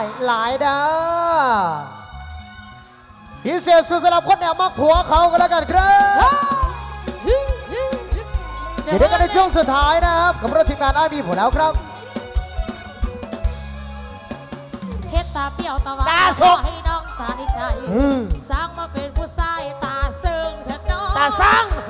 ายหลายเด้อพิเศษสุดสำหรับคนแอบมักผัวเขาก็แล้วกันครับอยู่ด้วยกันในช่วงสุดท้ายนะครับกับรถทีมงานไอบีผมแล้วครับเฮ็ดตาเปรี้ยวตาหวานตาสกให้น้องตายใจอืมสร้างมาเป็นผู้ชายตาซึ้งเถิดน้องตาซึ้ง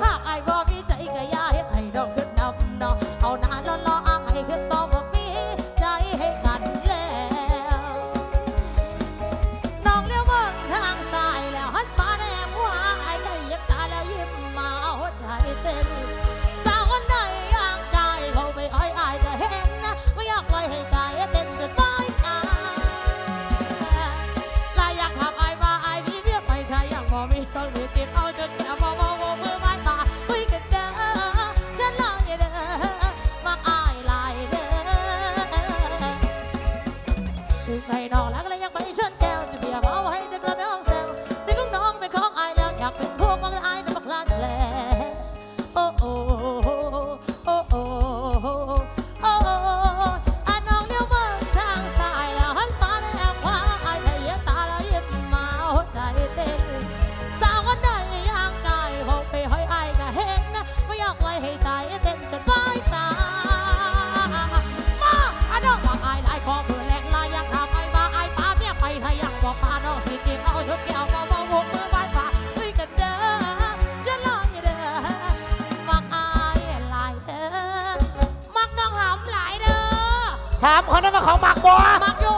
หาก โามเขาได้ว่าเขามักบ่มักอยู่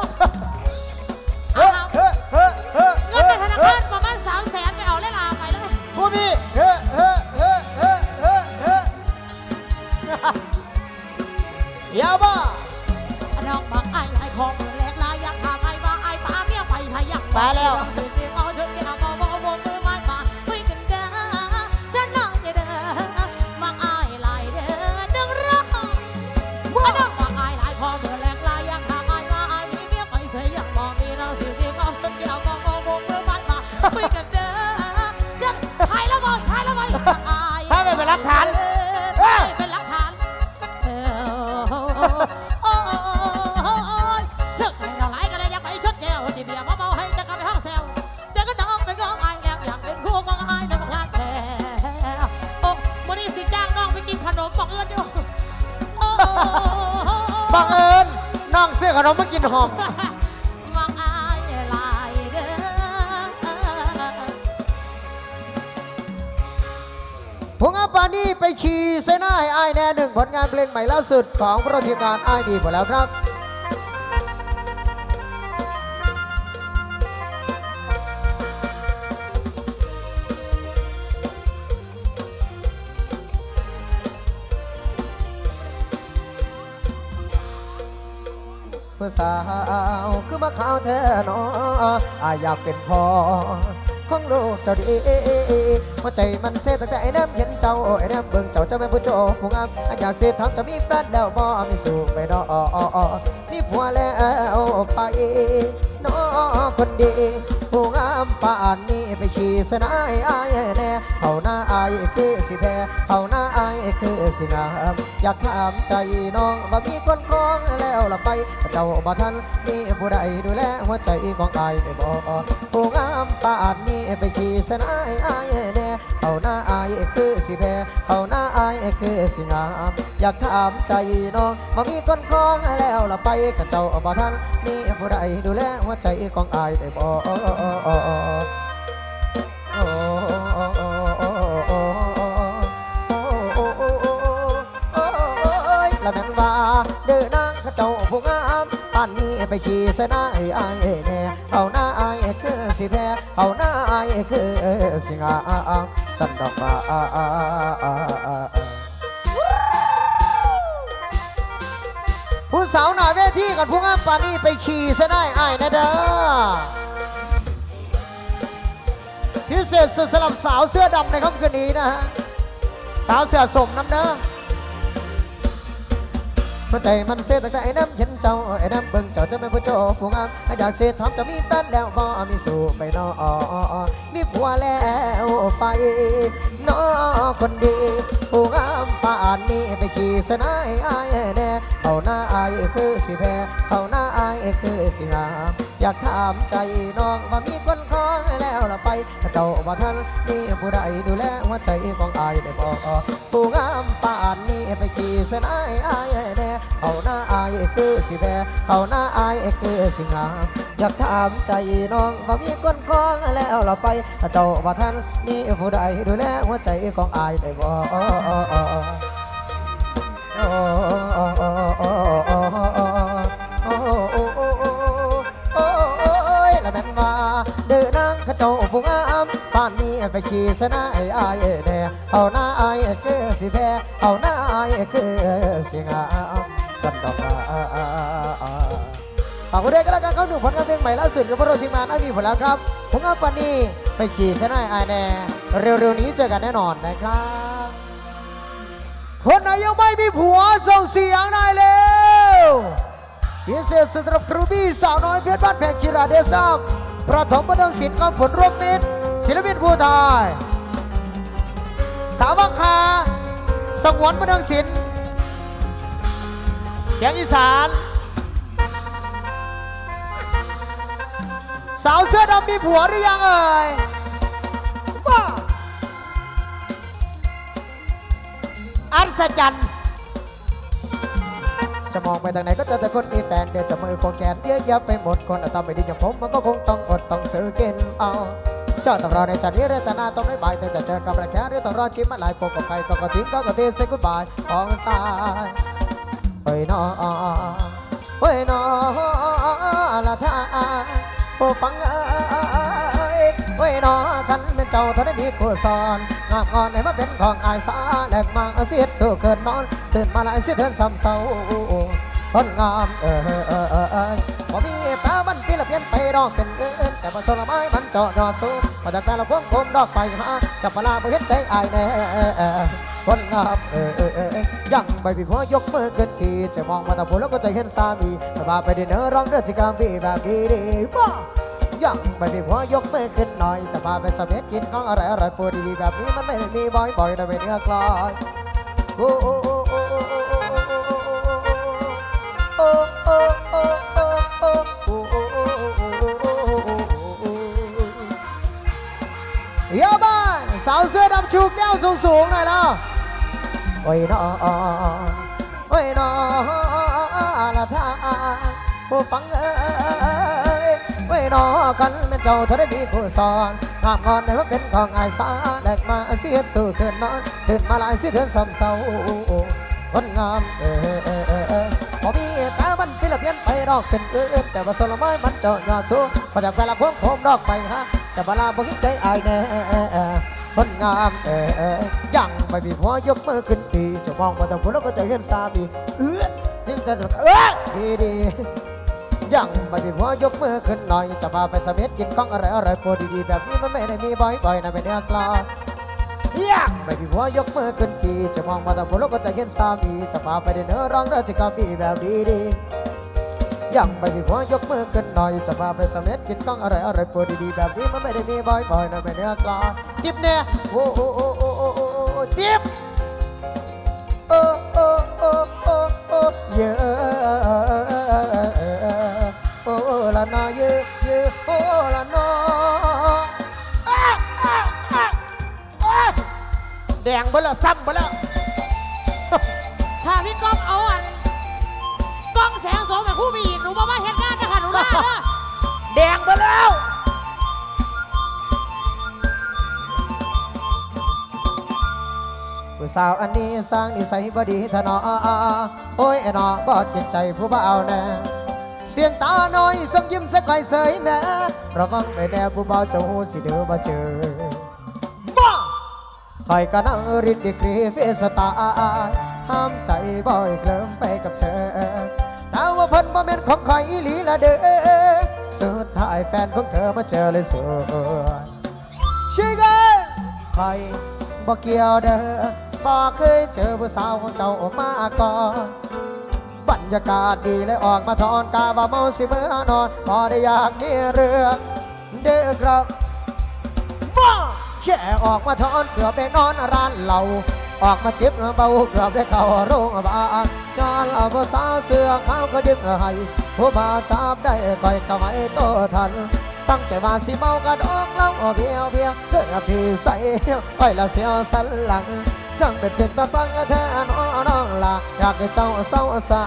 เฮ้เฮ้เฮ้เฮ้เงินในธนาคารประมาณสามแสนไปเอาเลยลาไปเลยผู้มีเฮ้เฮ้เฮ้เฮ้เฮ้เฮ้ยาบ้าอันน้องมักอายหลายขอเพื่อแลกลายอยากถามไอ้ว่าไอ้ป้าเมียไปถ้าอยากไปแล้ว มบอกเอื้อนอยู่โอ้บังเอิญน้องเสื้อขนมมากินหอมมักอายหลายเด้อพงอาปานี่ไปขี่เสนาให้อายแน่หนึ่งผลงานเพลงใหม่ล่าสุดของพระทีมงานไอดีหมดแล้วครับ ผู้สาว คือมาข่าวแท้นออาอยากเป็นพ่อของลูกเจ้าดีหัวใจมันเสียตั้งแต่ไอ้น้ำเห็นเจ้าไอ้น้ำเบิ่งเจ้าเจะเป็นผู้โจผู้งามอยากเสียทำจะมีแฟนแล้วบ่มีสูงไปดอมีผัวแล้วไปน้อคนดี ผู้งามป่านนี้ไปขี่สนายอายแน่เขาหน้าอายคือสิแพ้เขาหน้าอายคือสิงามอยากถามใจน้องว่ามีคนครองแล้วละไปเจ้าบ่ทันมีผู้ใดดูแลหัวใจของอายได้บ่ผู้งามป่านนี้ไปขี่สนายอายแน่ เขาหน้าอายคือสิแพ้เขาหน้าอายคือสิงามอยากถามใจน้องว่ามีคนครองแล้วละไปกับเจ้าบ่ทันมีผู้ใดดูแลหัวใจของอายได้บ่ละแม่นว่าเดินนางเจ้าผู้งามป่านนี้ไปขี่สนายอายแน่เอาหน้าอายคือสิแพ้เอาหน้าอายคือ สิงาสันดอกมาผู้สาวหน้าเวทีกับผู้งามปานนี้ไปขี่สนายอายนะเด้อพิเศษสุดสำหรับสาวเสื้อดำในค่ำคืนนี้นะฮะ สาวเสื้อสมน้ำเด้อ หัวใจมันเสียตั้งแต่ไอ้น้ำเห็นเจ้าไอ้น้ำเบิ่งเจ้าจะเป็นผู้โจ้ผู้งามอยากเสียทอมจะมีแฟนแล้วบ่มีสู่ไปนอมีผัวแล้วไปนอคนดีผู้งามป่านนี้ไปขี่สนายอายแน่เขาหน้าอายคือสิแพ้เขาหน้าอายคือสิงามอยากถามใจน้องว่ามีคน ไปเจ้าว่าท่านมีผู้ใดดูแลหัวใจของอายได้บอกผู้งามป่านนี้ไปขี่เส้นายอายแน่เอาหน้าอายคือสิแพ้เอาหน้าอายคือสิงามอยากถามใจน้องว่ามีคนคอยแล้วละไปเจ้าว่าท่านมีผู้ใดดูแลหัวใจของอายได้บอก ไปขี่สนาไอ้อายแน่เอาหน้าอายคือสิแพ้เอาหน้าอายคือสิงาสันดอกฝากไว้ด้วยกันแล้วกันเขาหนุ่มผลงานเพลงใหม่ล่าสุดกับพวกเราทีมงานไอ้มีผลแล้วครับผู้งามป่านนี้ไปขี่สนาไอ้อายแน่เร็วๆนี้เจอกันแน่นอนนะครับคนไหนยังไม่มีผัวส่งเสียงหน่อยเร็วพิเศษสำหรับครูบี้สาวน้อยเพชรบ้านแพงจิราเดซัมประถมบันเทิงศิลป์กองผลร่วมมิตร ศิลปินผู้ไทย สาวบังคาสงวนบันเทิงศิลป์เสียงอีสาน สาวเสื้อดำมีผัวหรือยังเอ่ยบ้าอัศจรรย์จะมองไปทางไหนก็เจอแต่คนมีแฟนเดี๋ยวจะมือโคแกนเยอะแยะไปหมดคนอาตาไม่ดีอย่างผมมันก็คงต้องอดต้องซื้อกินเอา เจ้าต้องรอในจันทร์นี้เรือจะนาต้องได้บายแต่จะเจอกับแรงแค่หรือต้องรอชิมมาหลายโกกับใครก็ก็ทิ้งก็ก็ตีเซ็กุดบายของตายเฮ้ยน้อเฮ้ยน้อละท่าโอ้ฟังเอ้ยเฮ้ยน้อกันเป็นเจ้าเท่านั้นดีกูสอนงามงอนให้มาเป็นของอายสาแหลกมาเสียดสู้เกินนอนตื่นมาหลายเสียเดินซ้ำเศร้าคนงามเออเออเออเออเออพอมีตามันปีละเพี้ ยนไปรองเป็นเอินแต่มาสละไม้มันเจาะยอดสูงมาจากแต่ละพวงผมดอกไปหากับเวลาบ่เห็นใจอายแน่คนงามเออเออเออยังไม่มีผัวยกมือขึ้นทีจะมองมาแต่ผัวแล้วก็จะเห็นสามีแต่มาไปดินเนอร้องเดือดสิกรรมพี่แบบดีดีบ้ายังไม่มีผัวยกมือขึ้นหน่อย จะพาไปสเม็ดกินของอะไรอร่อยปูดีแบบนี้มันไม่มีบ่อยๆนะไม่เนื้อกลอยโอ้โอ้โอ้โอ้โอ้โอ้โอ้โอ้ เยาบ้านสาวเสื้อดำชูแก้วสูงสูงหน่อยแล้วโอ้ยน้อโอ้ยน้อละท่าผู้ฟังเอ้ยโอ้ยน้อกันเป็นเจ้าเธอได้ดีผู้สอนงามงอนในว่าเป็นของอายสาแดกมาเสียดสู่คืนนอนตื่นมาลายสิเดือนซ้ำเศร้าคนงามเออเออเออพอมีแต่มันพิลเพียนไปดอกเป็นเอื้อแต่ว่าสลไม้มันเจาะยอดสูงพอจากเวลาพวงผมดอกไปฮะ แต่เวลาบ่คิดใจอายแน่คนงามเออยังไม่มีผัวยกมือขึ้นดีจะมองมาแต่ผัวแล้วก็จะเห็นสามีเอื้อนี่จะเอื้อดีดียังไม่มีผัวยกมือขึ้นหน่อย จะมาไปสเม็ดกินของอะไรอร่อยโปรดีๆแบบนี้มันไม่ได้มีบ่อยๆนะเป็นเนื้อกลาอยากไม่มีผัวยกมือขึ้นทีจะมองมาแต่ผัวแล้วก็จะเห็นสามีจะพาไปเดินเนอร์ร้องเรือจะกาฟีแบบดีดี ยังไม่มีผัวยกมือขึ้นหน่อย จะพาไปสเม็ดกินก้องอะไรอะไรปวดดีๆแบบนี้มันไม่ได้มีบ่อยๆนะไม่เนื้อกลาทิปเนี่ยโอ้โอ้โอ้โอ้โอ้โอ้โอ้ทิปโอ้โอ้โอ้โอ้โอ้เยอะโอ้ละนอเยอะเยอะโอ้ละนอแดงไปแล้วซ้ำไปแล้วถ้าพี่ก้องเอาอัน งแสงโสมแบบคู่ไปอีกหนูมาว่าเฮ็ดงานนะคะหนูลาเด้อแดงไปแล้วผู้สาวอันนี้สร้างนิสัยบดีทนอโอ้ยไอ้นอบ่จิตใจผู้บ่าวแน่เสียงตาน้อยส่งยิ้มสักก่อยเสยแม่ระวังไปแน่ผู้บ่าวเจ้าหูสิเดือมาเจอบ้าคอยกันเอาริดดีกรีเฟสตาห้ามใจบ่อยเคลิ้มไปกับเธอ แต่ว่าเพิ่นบ่แม่นของคอยอีหลีละเด้อสุดท้ายแฟนของเธอมาเจอเลยสวยชิเกคอยบ่เกี่ยวเด้อบ่เคยเจอผู้สาวของเจ้าออกมาก่อนบรรยากาศดีเลยออกมาทอนกาว่าเมาสิเมื่อนอนบ่ได้อยากมีเรื่องเด้อครับบ้าแค่ออกมาทอนเกือบได้นอนร้านเหล้าออกมาจิบเบาเกือบได้เข้าโรงพยาบาล นอนเอาผู้สาเสื้อขาวก็ยิ้มให้ผู้บ่าจับได้ก่อยก็ไว้โตทัน ตั้งใจว่าสิเมากระดอกเล่าเพียวเพียวเกิดที่ใส่อ้อยละเสียวสันหลังจังเป็นเป็นตาสังแท้น้องน้องลาอยากให้เจ้าเศร้าสา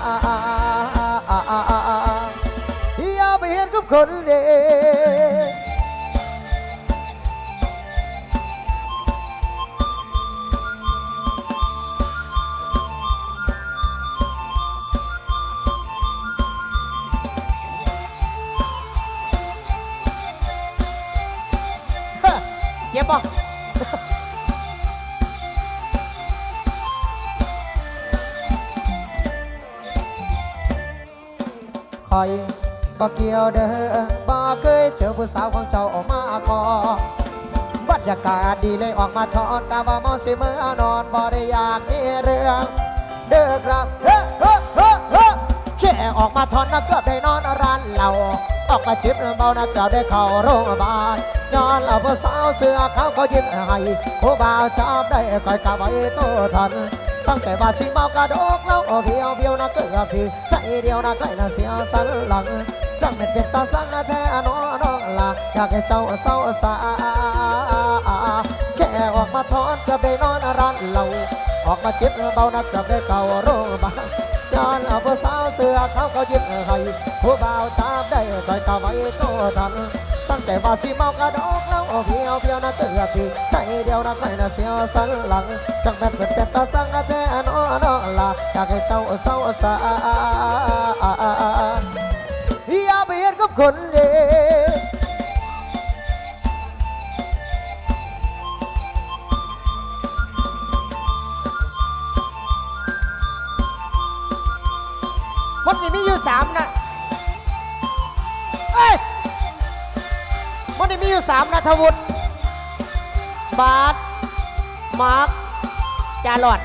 อย่าไปเห็นกับคนเดีเอยก็เกี่ยวเด้อบ่เคยเจอผู้สาวของเจ้าออกมาก่อบรรยากาศดีเลยออกมาช้อนกะว่าเมาสิเมื่อนอนบ่ได้อยากมีเรื่องเด้อครับเฮ้เฮ้เฮ้เฮ้แค่ออกมาทอนนะเกือบได้นอนร้านเหล้าออกมาจิบเบานะเกือบได้เข้าโรงพยาบาลย้อนเอาผู้สาวเสื้อเขาวก็ยิ้มให้ผู้บ่าวจับได้คอยกะไว้โตทัน ตั้งใจว่าสิเมากระดกแล้วโอเพียวเพียวนะเกือบพี่ใส่เดียวนะใกล้นะเสียสันหลังจังเป็นเป็นตาสังนะแท้น้องน้องลาอยากให้เจ้าเศร้าสาแค่ออกมาทอนกือบได้นอนร้านเหล้าออกมาจิบเบานะเกือบได้เข้าโรบาย้อนเอาผู้สาวเสื้อเขาก็ยิ้มให้ผู้บ่าวจับได้คอยกะไว้โตทันตั้ง ใจว่าสิเมากระดกแล้วโอเพียวเพียวนะเตือพี่ใส่เดียวนะใครนะเสียวสันหลังจังแบบเป็นเป็ดตาสังนะแท้นอนอลาอยากให้เจ้าเศร้าสาอย่าไปเห็นกับคนเดียมันสิมีอยู่สามนะ มีอยู่สามนะทวุฒิบาทมาร์คจาหลอด